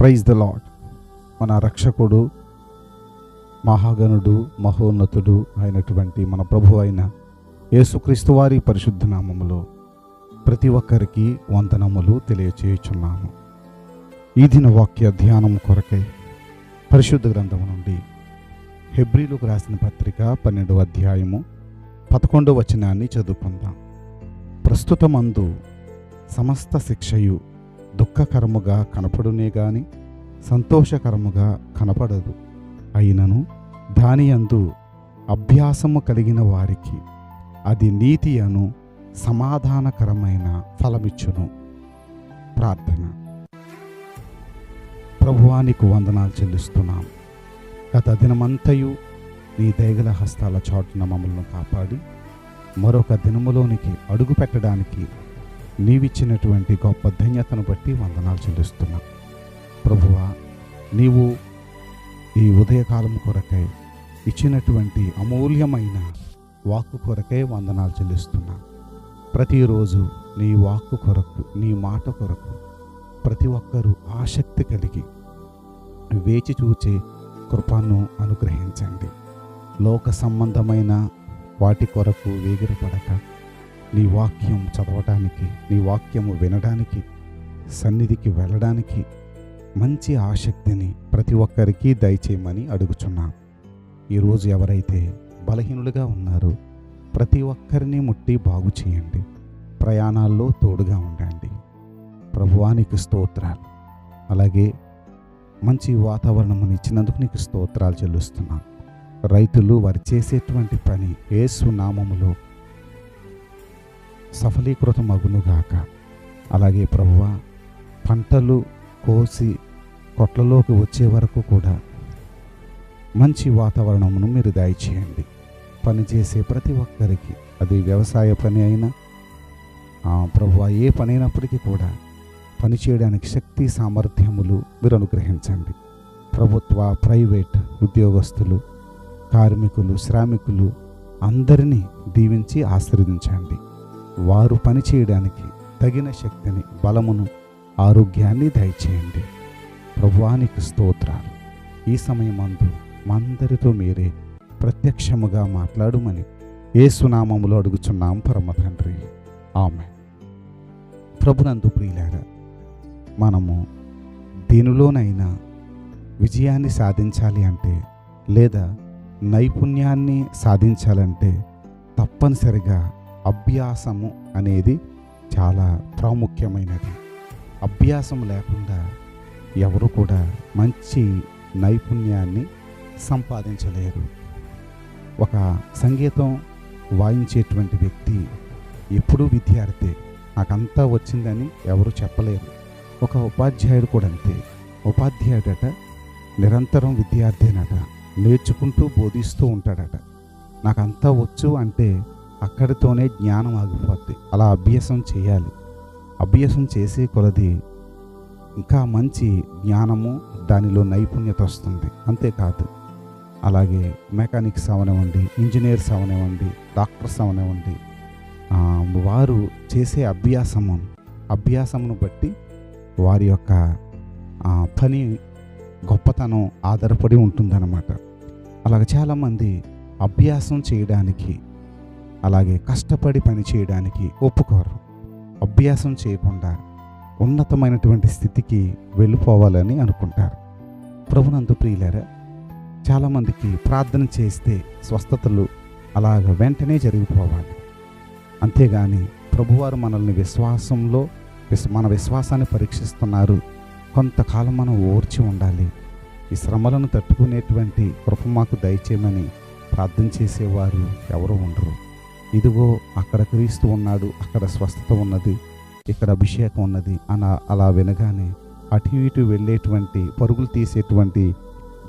Praise the lord మన రక్షకుడు మహాగణుడు మహోన్నతుడు అయినటువంటి మన ప్రభు అయిన యేసుక్రీస్తు వారి పరిశుద్ధ నామములో ప్రతి ఒక్కరికి వందనములు తెలియచేయుచున్నాము. ఈ దిన వాక్య ధ్యానం కొరకై పరిశుద్ధ గ్రంథము నుండి హెబ్రిలకు రాసిన పత్రిక పన్నెండవ అధ్యాయము పదకొండవ వచనాన్ని చదువుకుందాం. ప్రస్తుతమందు సమస్త శిక్షయు దుఃఖకరముగా కనపడునే గాని సంతోషకరముగా కనపడదు. అయినను దాని యందు అభ్యాసము కలిగిన వారికి అది నీతి అను సమాధానకరమైన ఫలమిచ్చును. ప్రార్థన. ప్రభువానికి వందనాలు చెల్లిస్తున్నాం. గత దినమంతయు నీ దయగల హస్తాల చాటున మమ్మల్ని కాపాడి మరొక దినములోనికి అడుగు పెట్టడానికి నీవిచ్చినటువంటి గొప్ప ధన్యతను బట్టి వందనాలు చెల్లిస్తున్నా. ప్రభువా నీవు ఈ ఉదయకాలం కొరకై ఇచ్చినటువంటి అమూల్యమైన వాక్కు కొరకై వందనాలు చెల్లిస్తున్నా. ప్రతిరోజు నీ వాక్కు కొరకు నీ మాట కొరకు ప్రతి ఒక్కరూ ఆసక్తి కలిగి వేచి చూచే కృపను అనుగ్రహించండి. లోక సంబంధమైన వాటి కొరకు వేగిరపడక. నీ వాక్యం చదవటానికి నీ వాక్యము వినడానికి సన్నిధికి వెళ్ళడానికి మంచి ఆసక్తిని ప్రతి ఒక్కరికి దయచేయమని అడుగుచున్నాం. ఈరోజు ఎవరైతే బలహీనులుగా ఉన్నారో ప్రతి ఒక్కరిని ముట్టి బాగు చేయండి. ప్రయాణాల్లో తోడుగా ఉండండి. ప్రభువానికి స్తోత్రాలు. అలాగే మంచి వాతావరణం ఇచ్చినందుకు నీకు స్తోత్రాలు చెల్లిస్తున్నాం. రైతులు వారు చేసేటువంటి పని ఏసు నామములో సఫలీకృతమగునుగాక. అలాగే ప్రభువ పంటలు కోసి కొట్లలోకి వచ్చే వరకు కూడా మంచి వాతావరణమును మీరు దయచేయండి. పనిచేసే ప్రతి ఒక్కరికి అది వ్యవసాయ పని అయినా ప్రభు ఏ పని అయినప్పటికీ కూడా పని చేయడానికి శక్తి సామర్థ్యములు మీరు అనుగ్రహించండి. ప్రభుత్వ ప్రైవేట్ ఉద్యోగస్తులు కార్మికులు శ్రామికులు అందరినీ దీవించి ఆశీర్వదించండి. వారు పని చేయడానికి తగిన శక్తిని బలమును ఆరోగ్యాన్ని దయచేయండి. ప్రభువానికి స్తోత్రాలు. ఈ సమయమందు మందరితో మీరే ప్రత్యక్షముగా మాట్లాడుమని ఏసునామములో అడుగుచున్నాం పరమ తండ్రి. ఆమె ప్రభునందు ప్రియులారా మనము దీనిలోనైనా విజయాన్ని సాధించాలి అంటే లేదా నైపుణ్యాన్ని సాధించాలంటే తప్పనిసరిగా అభ్యాసము అనేది చాలా ప్రాముఖ్యమైనది. అభ్యాసం లేకుండా ఎవరు కూడా మంచి నైపుణ్యాన్ని సంపాదించలేరు. ఒక సంగీతం వాయించేటువంటి వ్యక్తి ఎప్పుడూ విద్యార్థి నాకంతా వచ్చిందని ఎవరు చెప్పలేరు. ఒక ఉపాధ్యాయుడు కూడా అంతే. ఉపాధ్యాయుడట నిరంతరం విద్యార్థినట నేర్చుకుంటూ బోధిస్తూ ఉంటాడట. నాకంతా వచ్చు అంటే అక్కడితోనే జ్ఞానం ఆగిపోద్ది. అలా అభ్యాసం చేయాలి. అభ్యాసం చేసే కొలది ఇంకా మంచి జ్ఞానము దానిలో నైపుణ్యత వస్తుంది. అంతేకాదు అలాగే మెకానిక్స్ అవనివ్వండి ఇంజనీర్స్ అవనివ్వండి డాక్టర్స్ అవనివ్వండి వారు చేసే అభ్యాసము అభ్యాసమును బట్టి వారి యొక్క పని గొప్పతనం ఆధారపడి ఉంటుందన్నమాట. అలాగే చాలామంది అభ్యాసం చేయడానికి అలాగే కష్టపడి పని చేయడానికి ఒప్పుకోరు. అభ్యాసం చేయకుండా ఉన్నతమైనటువంటి స్థితికి వెళ్ళిపోవాలని అనుకుంటారు. ప్రభునందు ప్రియులారా చాలామందికి ప్రార్థన చేస్తే స్వస్థతలు అలాగ వెంటనే జరిగిపోవాలి. అంతేగాని ప్రభువారు మనల్ని విశ్వాసంలో మన విశ్వాసాన్ని పరీక్షిస్తున్నారు. కొంతకాలం మనం ఓర్చి ఉండాలి. ఈ శ్రమలను తట్టుకునేటువంటి కృప మాకు దయచేయమని ప్రార్థన చేసేవారు ఎవరు ఉండరు. ఇదిగో అక్కడ క్రీస్తు ఉన్నాడు అక్కడ స్వస్థత ఉన్నది ఇక్కడ అభిషేకం ఉన్నది అన అలా వినగానే అటు ఇటు వెళ్ళేటువంటి పరుగులు తీసేటువంటి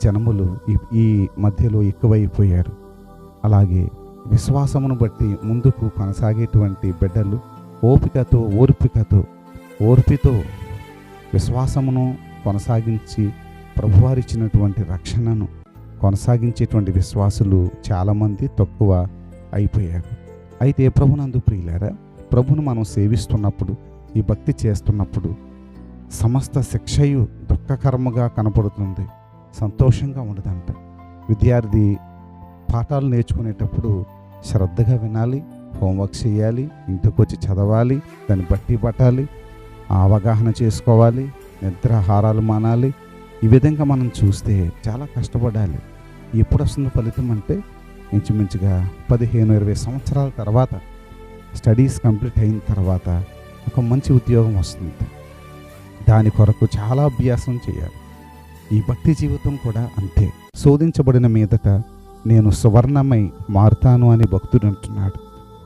జనములు ఈ మధ్యలో ఎక్కువైపోయారు. అలాగే విశ్వాసమును బట్టి ముందుకు కొనసాగేటువంటి బిడ్డలు ఓపికతో ఓర్పికతో ఓర్పితో విశ్వాసమును కొనసాగించి ప్రభువారిచ్చినటువంటి రక్షణను కొనసాగించేటువంటి విశ్వాసులు చాలామంది తక్కువ అయిపోయారు. అయితే ప్రభునందు ప్రియులారా ప్రభును మనం సేవిస్తున్నప్పుడు ఈ భక్తి చేస్తున్నప్పుడు సమస్త శిక్షయు దుఃఖకరముగా కనపడుతుంది సంతోషంగా ఉండదంట. విద్యార్థి పాఠాలు నేర్చుకునేటప్పుడు శ్రద్ధగా వినాలి హోంవర్క్ చేయాలి ఇంటికి వచ్చి చదవాలి దాన్ని బట్టి పట్టాలి అవగాహన చేసుకోవాలి నిద్రాహారాలు మానాలి. ఈ విధంగా మనం చూస్తే చాలా కష్టపడాలి. ఎప్పుడు వస్తుంది ఫలితం అంటే ఇంచుమించుగా పదిహేను ఇరవై సంవత్సరాల తర్వాత స్టడీస్ కంప్లీట్ అయిన తర్వాత ఒక మంచి ఉద్యోగం వస్తుంది. దాని కొరకు చాలా అభ్యాసం చేయాలి. ఈ భక్తి జీవితం కూడా అంతే. శోధించబడిన మీదట నేను సువర్ణమై మారుతాను అని భక్తుడు అంటున్నాడు.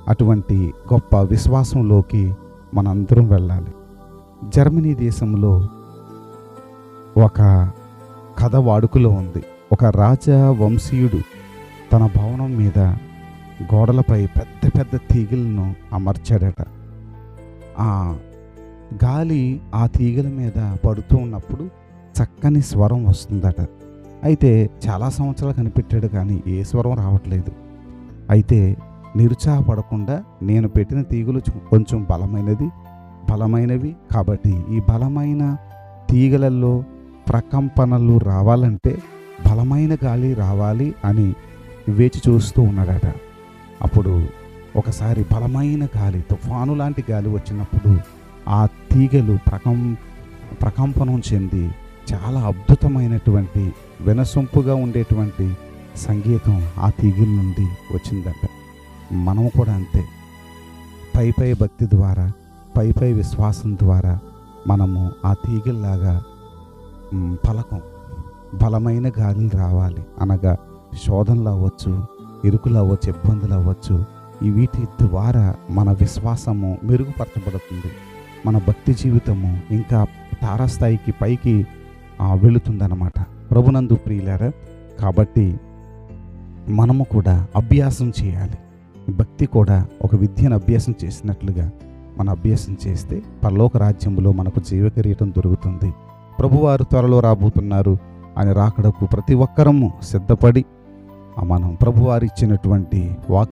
అటువంటి గొప్ప విశ్వాసంలోకి మనందరం వెళ్ళాలి. జర్మనీ దేశంలో ఒక కథ వాడుకలో ఉంది. ఒక రాజా వంశీయుడు తన భవనం మీద గోడలపై పెద్ద పెద్ద తీగలను అమర్చాడట. ఆ గాలి ఆ తీగల మీద పడుతూ ఉన్నప్పుడు చక్కని స్వరం వస్తుందట. అయితే చాలా సంవత్సరాలు కనిపెట్టాడు కానీ ఏ స్వరం రావట్లేదు. అయితే నిరుత్సాహపడకుండా నేను పెట్టిన తీగలు కొంచెం బలమైనది బలమైనవి కాబట్టి ఈ బలమైన తీగలలో ప్రకంపనలు రావాలంటే బలమైన గాలి రావాలి అని వేచి చూస్తూ ఉన్నాడట. అప్పుడు ఒకసారి బలమైన గాలి తుఫాను లాంటి గాలి వచ్చినప్పుడు ఆ తీగలు ప్రకం ప్రకంపనం చెంది చాలా అద్భుతమైనటువంటి వినసొంపుగా ఉండేటువంటి సంగీతం ఆ తీగల నుండి వచ్చిందట. మనము కూడా అంతే. పై పై భక్తి ద్వారా పై పై విశ్వాసం ద్వారా మనము ఆ తీగల్లాగా పలకం బలమైన గాలులు రావాలి అనగా శోధనలు అవ్వచ్చు ఇరుకులు అవ్వచ్చు ఇబ్బందులు అవ్వచ్చు ఈ వీటి ద్వారా మన విశ్వాసము మెరుగుపరచబడుతుంది. మన భక్తి జీవితము ఇంకా తారాస్థాయికి పైకి వెళుతుందన్నమాట. ప్రభునందు ప్రియులారా కాబట్టి మనము కూడా అభ్యాసం చేయాలి. భక్తి కూడా ఒక విద్యను అభ్యాసం చేసినట్లుగా మన అభ్యాసం చేస్తే పరలోక రాజ్యంలో మనకు జీవ కిరీటం దొరుకుతుంది. ప్రభువారు త్వరలో రాబోతున్నారు అని రాకడకు ప్రతి ఒక్కరము సిద్ధపడి మనం ప్రభువారిచ్చినటువంటి వాక్